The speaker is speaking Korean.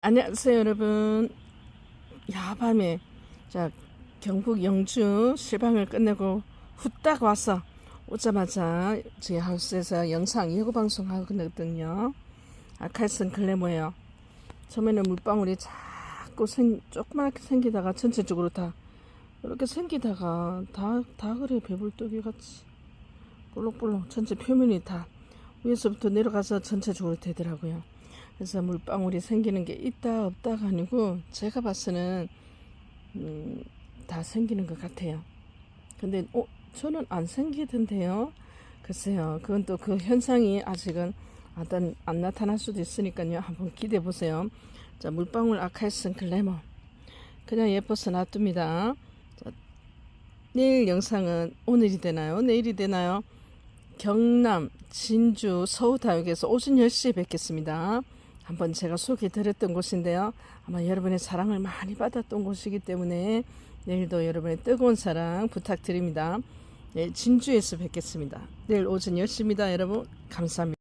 안녕하세요 여러분. 야밤에 자 경북 영주 실방을 끝내고 후딱 와서 오자마자 저희 하우스에서 영상 예고 방송 하거든요. 아칼슨 글래머예요. 처음에는 물방울이 자꾸 생, 조그맣게 생기다가 전체적으로 다 이렇게 생기다가 다, 다 그래 배불뚝이 같이. 볼록볼록 전체 표면이 다 위에서부터 내려가서 전체적으로 되더라고요 그래서 물방울이 생기는 게 있다 없다가 아니고 제가 때는 음, 다 생기는 것 같아요. 근데 어 저는 안 생기던데요. 글쎄요. 그건 또 그 현상이 아직은 안, 안 나타날 수도 있으니까요. 한번 기대해 보세요. 자 물방울 아칼슨 글래머 그냥 예뻐서 놔둡니다. 자, 내일 영상은 오늘이 되나요? 내일이 되나요? 경남, 진주, 서우다육에서 오전 10시에 뵙겠습니다. 한번 제가 소개해 드렸던 곳인데요. 아마 여러분의 사랑을 많이 받았던 곳이기 때문에 내일도 여러분의 뜨거운 사랑 부탁드립니다. 네, 진주에서 뵙겠습니다. 내일 오전 10시입니다. 여러분 감사합니다.